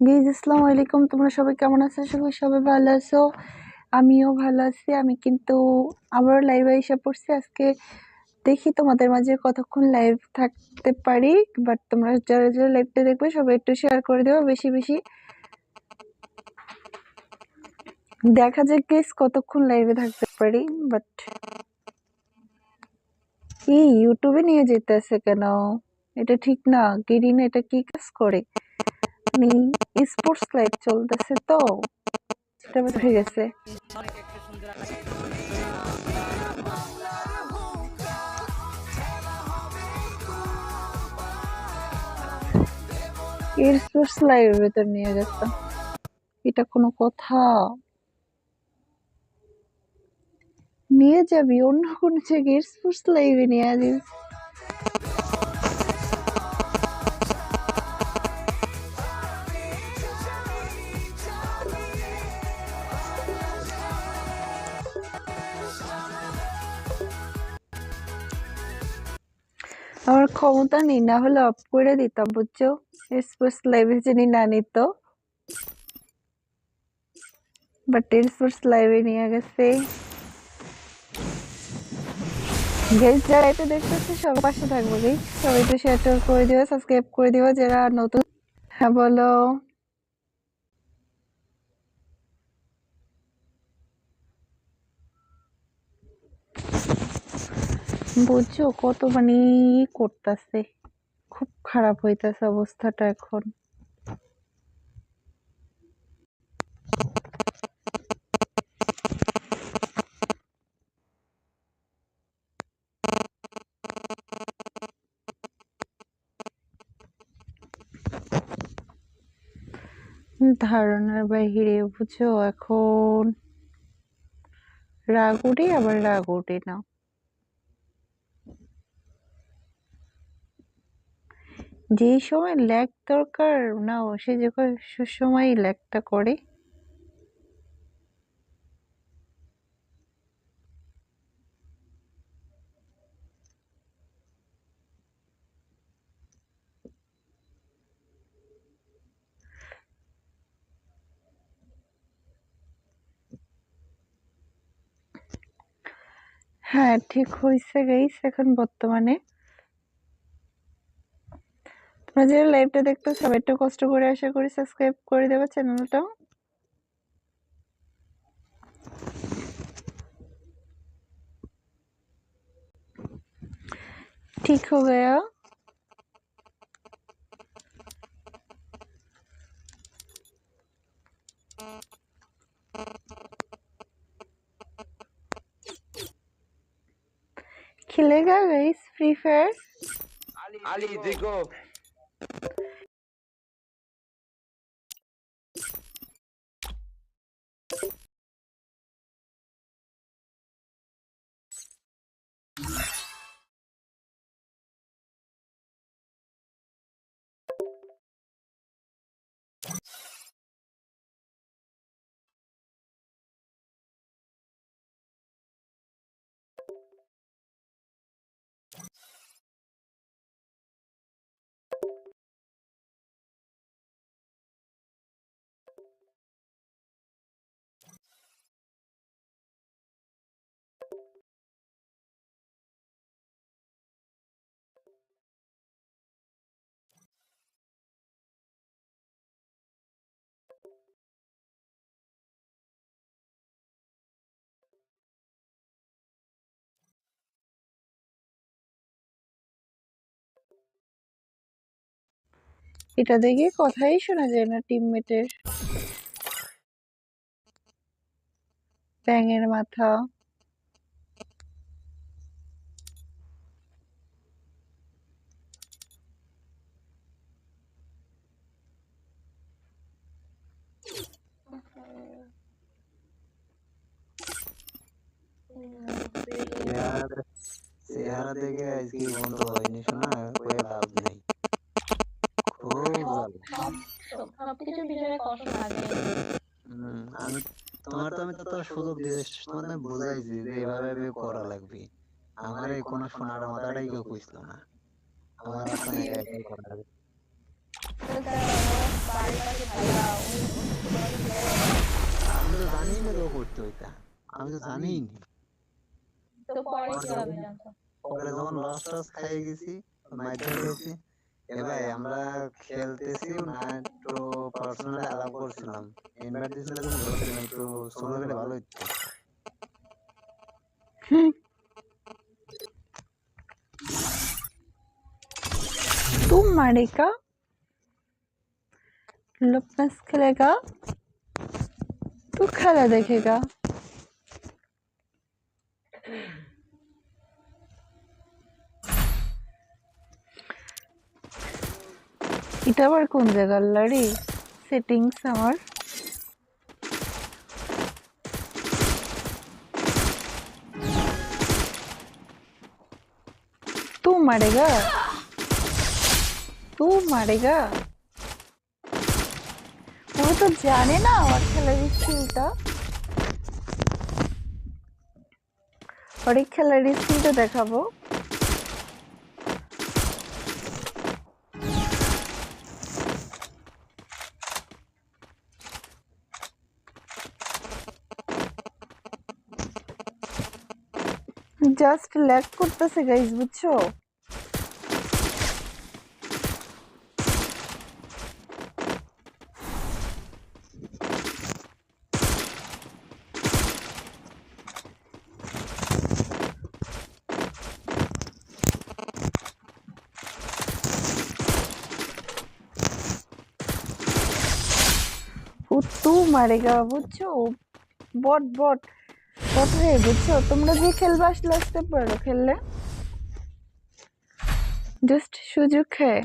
Guys আসসালামু আলাইকুম। তোমরা সবাই কেমন আছো? সবাই সবাই ভালো আছো। আমিও ভালো আছি। আমি কিন্তু আবার লাইভে এসে পড়ছি। আজকে দেখি তোমাদের মাঝে কতক্ষণ লাইভ থাকতে পারি বাট তোমরা যারা যারা লাইভটা দেখবে, সবাই একটু শেয়ার করে দেবো বেশি বেশি। দেখা যাক গেস কতক্ষণ লাইভে থাকতে পারি বাট কি ইউটিউবে নিয়ে যেতেছে কেন? এটা ঠিক না। গেরিন এটা কি কাজ করে? মানে স্পোর্টস লাইভ চলতেছে তো সেটা উঠে গেছে। স্পোর্টস লাইভের ভেতর নিয়ে গেছে এটা কোনো কথা। নিয়ে যাবি, অন্য কোনো জায়গায় স্পোর্টস লাইভে নিয়ে যাবি। আমার ক্ষমতা নেই, না হলে অফ করে দিতাম, বুঝছ? স্পোর্টস যিনি না নিত। বাট স্পোর্টস লাইভে নিয়ে গেছে। গেস যারা এটা দেখতেছে সবার পাশে থাকব গেস সবাই তো শেয়ার করে দিও সাবস্ক্রাইব করে দিও, যারা নতুন। হ্যাঁ বলো। বুঝছ কত মানে করতেছে। খুব খারাপ হইতাছে অবস্থাটা এখন। ধারণার বাহিরে, বুঝো এখন। রাগ উঠে আবার রাগ উঠে না। যে সময় ল্যাগ দরকার, না, সে যে সময় ল্যাগটা করে। হ্যাঁ ঠিক হয়েছে গাইস এখন বর্তমানে। তোমরা যারা লাইভটা দেখতো সবাই একটু কষ্ট করে আশা করি সাবস্ক্রাইব করে দেবে চ্যানেলটা ठीक हो गया खेलेगा गाइस फ्री फायर Ali, देखो এটা দেখে কথাই শোনা যায় না টিমমেটের ব্যাঙের মাথা। চেহারা দেখে আজকে বন্ধ হয়নি শোনা লাভ নেই খুব ভালো সবকিছু বিষয়ে কষ্ট থাকে আমি তোমার তো আমি তত সুযোগ দিয়েছি তোমার আমি বুঝাইছি যে এভাবে এভাবে করা লাগবে। আমার এই কোনো শোনার মাথাটাই কেউ বুঝলো না। আমার এখন একা একাই করা লাগবে। আমি তো জানি না তো করতে ওইটা আমি তো জানিই নি। তো পরে কীভাবে জানতো? পরে যখন লস টস খাই গেছি মাইতে গেছি এ ভাই আমরা খেলতেছি না একটু পার্সোনালি আলাপ করছিলাম ইনভাইট দিয়েছিল তুমি ধরছিলাম একটু সোলো গেলে ভালো হইতো तू मारेगा लुपनस खेलेगा तू खेला देखेगा এটা আবার কোন জায়গার লারি সেটিংস আমার तू मारेगा तू मारेगा ও তো জানে না আমার খেলার স্কিলটা ওর এই খেলার স্কিলটা দেখাবো জাস্ট ল্যাগ করতেছে গাইজ বুঝছ? তু মারেগা বুঝছ? বট। বট বুঝছ তোমরা যে খেলবে আসলে আসতে পারো খেললে? জাস্ট সুযোগ হ্যাঁ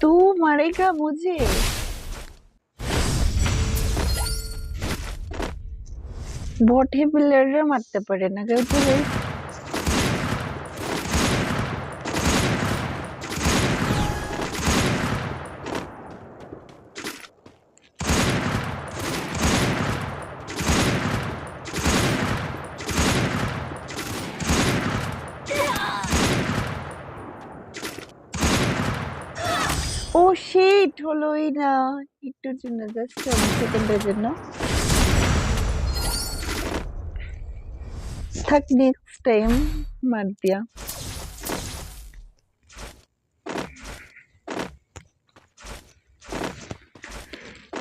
तू मारेगा मुझे বটে প্লেয়াররা মারতে পারে না কেউ শিট হলোই না। একটুর জন্য জাস্ট সেকেন্ডের জন্য। থাক নেক্সট টাইম মার দিয়া।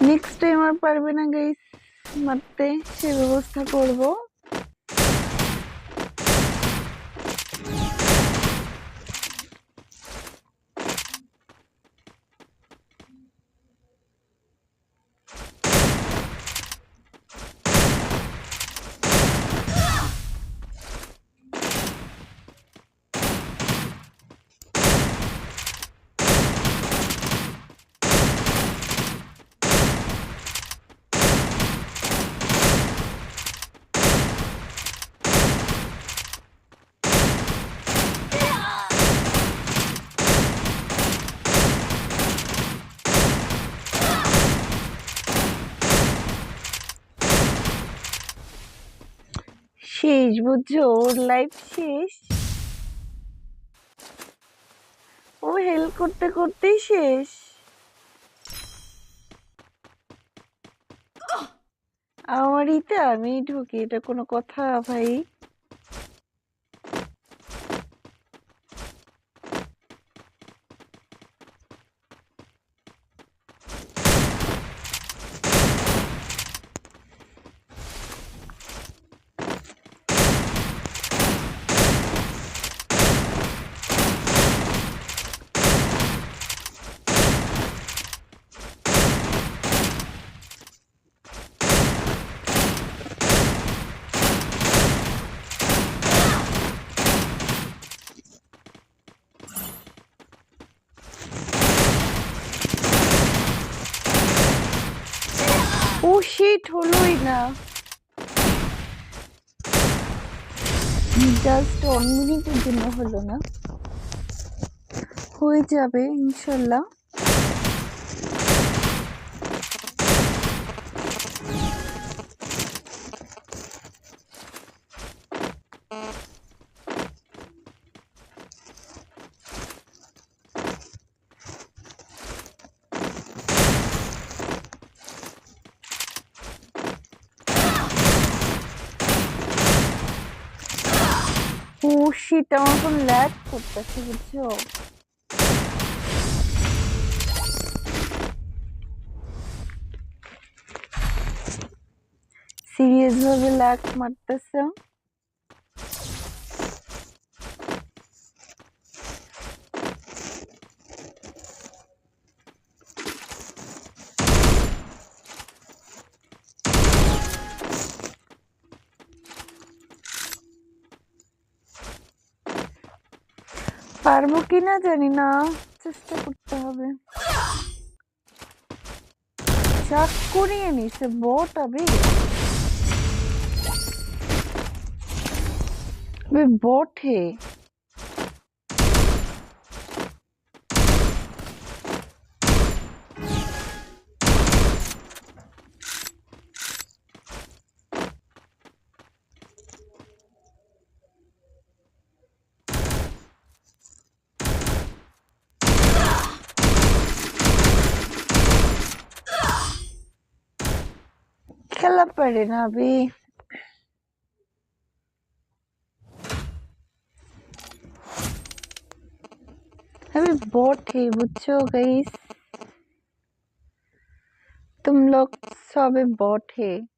নেক্সট টাইম আর পারবে না গাইস মারতে। সে ব্যবস্থা করব। শেষ বুঝছ? ওর লাইফ শেষ। ও হেল্প করতে করতেই শেষ। আমারই তো আমি ঢুকি, এটা কোনো কথা ভাই। শিট হলোই না। জাস্ট অন মিনিটের জন্য হলো না। হয়ে যাবে ইনশাল্লাহ। শিট আমার খুব ল্যাগ করতেছে বুঝছ? সিরিয়াস ভাবে ল্যাগ মারতেছে? পারব কিনা জানি না চেষ্টা করতে হবে চাক করিয়ে নিছে বট আবে বে বট হে खेलना पड़े ना अभी। अभी बहुत ही बुझो गई। तुम लोग सब बहुत है।